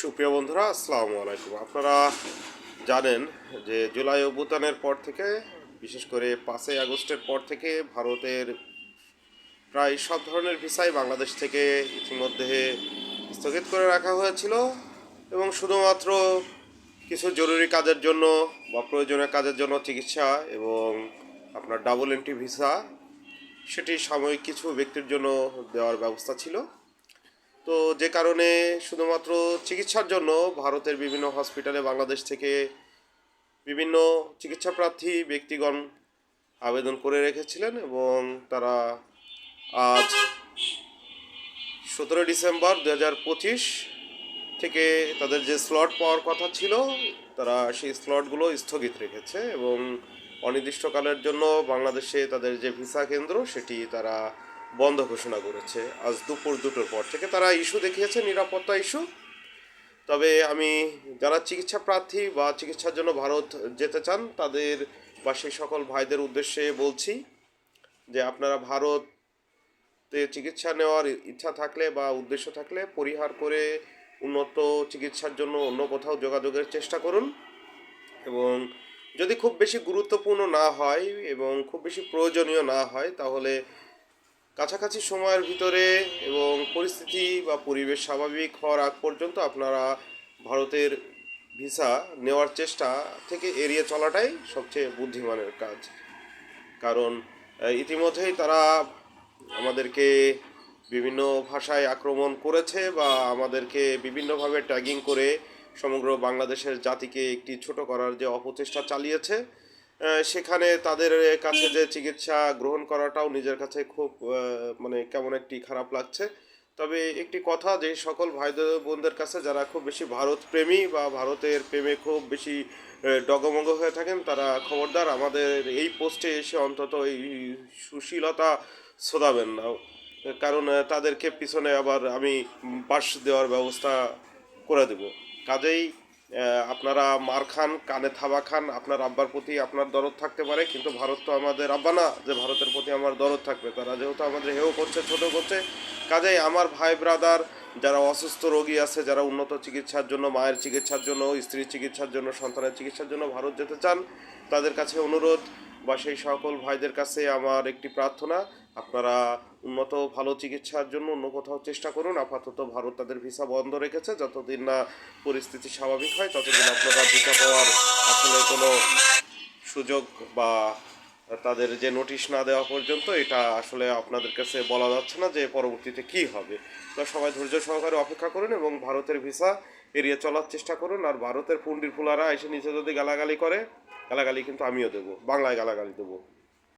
সুপ্রিয় বন্ধুরা, আসসালামু আলাইকুম। আপনারা জানেন যে জুলাই অভ্যুত্থানের পর থেকে, বিশেষ করে পাঁচই আগস্টের পর থেকে ভারতের প্রায় সব ধরনের ভিসাই বাংলাদেশ থেকে ইতিমধ্যে স্থগিত করে রাখা হয়েছিল এবং শুধুমাত্র কিছু জরুরি কাজের জন্য বা প্রয়োজনীয় কাজের জন্য চিকিৎসা এবং আপনার ডাবল এন্ট্রি ভিসা সেটি সাময়িক কিছু ব্যক্তির জন্য দেওয়ার ব্যবস্থা ছিল। তো যে কারণে শুধুমাত্র চিকিৎসার জন্য ভারতের বিভিন্ন হসপিটালে বাংলাদেশ থেকে বিভিন্ন চিকিৎসা প্রার্থী ব্যক্তিগণ আবেদন করে রেখেছিলেন এবং তারা আজ সতেরো ডিসেম্বর দু হাজার পঁচিশ থেকে তাদের যে স্লট পাওয়ার কথা ছিল, তারা সেই স্লটগুলো স্থগিত রেখেছে এবং অনির্দিষ্টকালের জন্য বাংলাদেশে তাদের যে ভিসা কেন্দ্র, সেটি তারা বন্ধ ঘোষণা করেছে। আজ দুপুর দুটোর পর থেকে তারা ইস্যু দেখিয়েছে, নিরাপত্তা ইস্যু। তবে আমি যারা চিকিৎসা প্রার্থী বা চিকিৎসার জন্য ভারত যেতে চান, তাদের বা সেই সকল ভাইদের উদ্দেশ্যে বলছি যে আপনারা ভারতে চিকিৎসা নেওয়ার ইচ্ছা থাকলে বা উদ্দেশ্য থাকলে পরিহার করে উন্নত চিকিৎসার জন্য অন্য কোথাও যোগাযোগের চেষ্টা করুন। এবং যদি খুব বেশি গুরুত্বপূর্ণ না হয় এবং খুব বেশি প্রয়োজনীয় না হয়, তাহলে কাছাকাছি সময়ের ভিতরে এবং পরিস্থিতি বা পরিবেশ স্বাভাবিক হওয়ার আগ পর্যন্ত আপনারা ভারতের ভিসা নেওয়ার চেষ্টা থেকে এড়িয়ে চলাটাই সবচেয়ে বুদ্ধিমানের কাজ। কারণ ইতিমধ্যেই তারা আমাদেরকে বিভিন্ন ভাষায় আক্রমণ করেছে বা আমাদেরকে বিভিন্নভাবে ট্যাগিং করে সমগ্র বাংলাদেশের জাতিকে একটি ছোট করার যে অপচেষ্টা চালিয়েছে সেখানে তাদের কাছে যে চিকিৎসা গ্রহণ করাটাও নিজের কাছে খুব মানে কেমন একটি খারাপ লাগছে। তবে একটি কথা যে সকল ভাই বোনদের কাছে যারা খুব বেশি ভারত প্রেমী বা ভারতের প্রেমে খুব বেশি ডগমগ হয়ে থাকেন, তারা খবরদার আমাদের এই পোস্টে এসে অন্তত এই সুশীলতা শোধাবেন না। কারণ তাদেরকে পিছনে আবার আমি পাশ দেওয়ার ব্যবস্থা করে দেব। কাজেই আপনারা মার খান, কানে থাবা খান, আপনার আব্বার প্রতি আপনার দরদ থাকতে পারে, কিন্তু ভারত তো আমাদের আব্বা না, যে ভারতের প্রতি আমার দরদ থাকবে। তারা যেহেতু আমাদের হেও করছে, ছোট করছে, কাজেই আমার ভাই ব্রাদার যারা অসুস্থ রোগী আছে, যারা উন্নত চিকিৎসার জন্য, মায়ের চিকিৎসার জন্য, স্ত্রীর চিকিৎসার জন্য, সন্তানের চিকিৎসার জন্য ভারত যেতে চান, তাদের কাছে অনুরোধ, বা সেই সকল ভাইদের কাছে আমার একটি প্রার্থনা, আপনারা উন্নত ভালো চিকিৎসার জন্য অন্য কোথাও চেষ্টা করুন। আপাতত ভারত তাদের ভিসা বন্ধ রেখেছে। যতদিন না পরিস্থিতি স্বাভাবিক হয়, ততদিন আপনারা ভিসা পাওয়ার আসলে কোনো সুযোগ বা তাদের যে নোটিশ না দেওয়া পর্যন্ত এটা আসলে আপনাদের কাছে বলা যাচ্ছে না যে পরবর্তীতে কি হবে। তো সবাই ধৈর্য সহকারে অপেক্ষা করুন এবং ভারতের ভিসা এড়িয়ে চলার চেষ্টা করুন। আর ভারতের পুন্ডির ফুলারা এসে নিচে যদি গালাগালি করে, গালাগালি কিন্তু আমিও দেবো, বাংলায় গালাগালি দেবো।